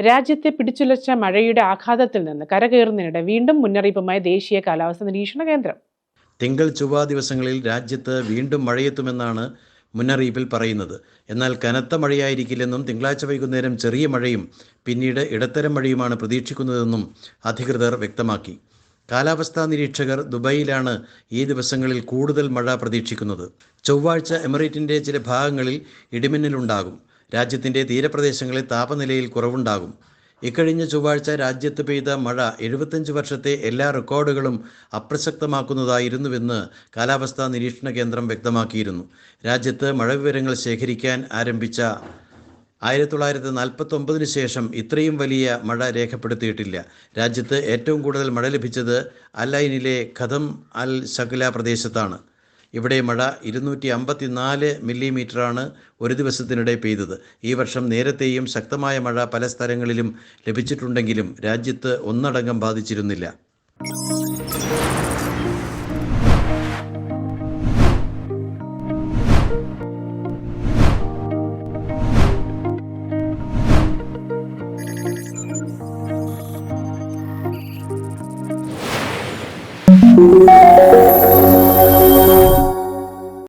രാജ്യത്തെ പിടിച്ചുലച്ച മഴയുടെ ആഘാതത്തിൽ നിന്ന് കരകയറുന്നതിനിടെ വീണ്ടും മുന്നറിയിപ്പുമായി ദേശീയ കാലാവസ്ഥ നിരീക്ഷണ കേന്ദ്രം. തിങ്കൾ ചൊവ്വ ദിവസങ്ങളിൽ രാജ്യത്ത് വീണ്ടും മഴയെത്തുമെന്നാണ് മുന്നറിയിപ്പിൽ പറയുന്നത്. എന്നാൽ കനത്ത മഴയായിരിക്കില്ലെന്നും തിങ്കളാഴ്ച വൈകുന്നേരം ചെറിയ മഴയും പിന്നീട് ഇടത്തരം മഴയുമാണ് പ്രതീക്ഷിക്കുന്നതെന്നും അധികൃതർ വ്യക്തമാക്കി. കാലാവസ്ഥാ നിരീക്ഷകർ ദുബായിലാണ് ഈ ദിവസങ്ങളിൽ കൂടുതൽ മഴ പ്രതീക്ഷിക്കുന്നത്. ചൊവ്വാഴ്ച എമിറേറ്റിന്റെ ചില ഭാഗങ്ങളിൽ ഇടിമിന്നലുണ്ടാകും. രാജ്യത്തിന്റെ തീരപ്രദേശങ്ങളിൽ താപനിലയിൽ കുറവുണ്ടാകും. ഇക്കഴിഞ്ഞ ചൊവ്വാഴ്ച രാജ്യത്ത് പെയ്ത മഴ എഴുപത്തഞ്ച് വർഷത്തെ എല്ലാ റെക്കോർഡുകളും അപ്രസക്തമാക്കുന്നതായിരുന്നുവെന്ന് കാലാവസ്ഥാ നിരീക്ഷണ കേന്ദ്രം വ്യക്തമാക്കിയിരുന്നു. രാജ്യത്ത് മഴ വിവരങ്ങൾ ശേഖരിക്കാൻ ആരംഭിച്ച ആയിരത്തി തൊള്ളായിരത്തി നാൽപ്പത്തി ഒമ്പതിന് ശേഷം ഇത്രയും വലിയ മഴ രേഖപ്പെടുത്തിയിട്ടില്ല. രാജ്യത്ത് ഏറ്റവും കൂടുതൽ മഴ ലഭിച്ചത് അലൈനിലെ ഖദം അൽ ശകുല പ്രദേശത്താണ്. ഇവിടെ മഴ ഇരുന്നൂറ്റി അമ്പത്തിനാല് മില്ലിമീറ്ററാണ് ഒരു ദിവസത്തിനിടെ പെയ്തത്. ഈ വർഷം നേരത്തെയും ശക്തമായ മഴ പല സ്ഥലങ്ങളിലും ലഭിച്ചിട്ടുണ്ടെങ്കിലും രാജ്യത്ത് ഒന്നടങ്കം ബാധിച്ചിരുന്നില്ല.